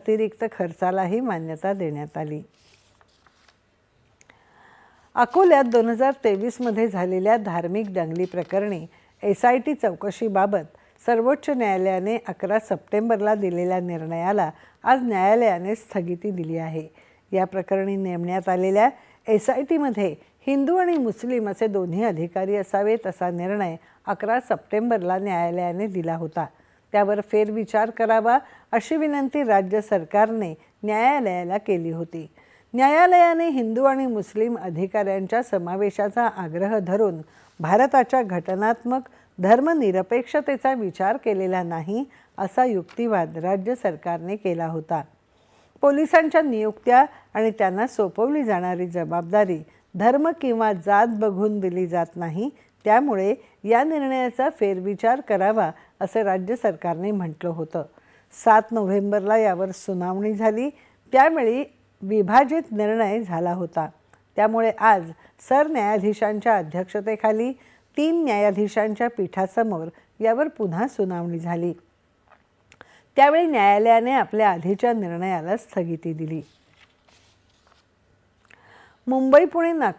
अतिरिक्त खर्चालाही मान्यता देण्यात आली. अकोल्यात दोन हजार तेवीसमध्ये झालेल्या धार्मिक दंगली प्रकरणी एस आय टी चौकशीबाबत सर्वोच्च न्यायालयाने अकरा सप्टेंबरला दिलेल्या निर्णयाला आज न्यायालयाने स्थगिती दिली आहे. या प्रकरणी नेमण्यात आलेल्या एस आय टीमध्ये हिंदू आणि मुस्लिम असे दोन्ही अधिकारी असावेत असा निर्णय अकरा सप्टेंबरला न्यायालयाने दिला होता. त्यावर फेरविचार करावा अशी विनंती राज्य सरकारने न्यायालयाला केली होती. न्यायालयाने हिंदू आणि मुस्लिम अधिकाऱ्यांच्या समावेशाचा आग्रह धरून भारताच्या घटनात्मक धर्मनिरपेक्षतेचा विचार केलेला नाही असा युक्तिवाद राज्य सरकारने केला होता. पोलिसांच्या नियुक्त्या आणि त्यांना सोपवली जाणारी जबाबदारी धर्म किंवा जात बघून दिली जात नाही त्यामुळे या निर्णयाचा फेरविचार करावा असं राज्य सरकारने म्हटलं होतं. सात नोव्हेंबरला यावर सुनावणी झाली. त्यावेळी विभाजित निर्णय झाला होता. त्यामुळे आज सरन्यायाधीशांच्या अध्यक्षतेखाली तीन न्यायाधीशांच्या पीठासमोर यावर पुन्हा सुनावणी झाली. त्यावेळी न्यायालयाने आपल्या आधीच्या निर्णयाला स्थगिती दिली. मुंबई पुणे नागपूर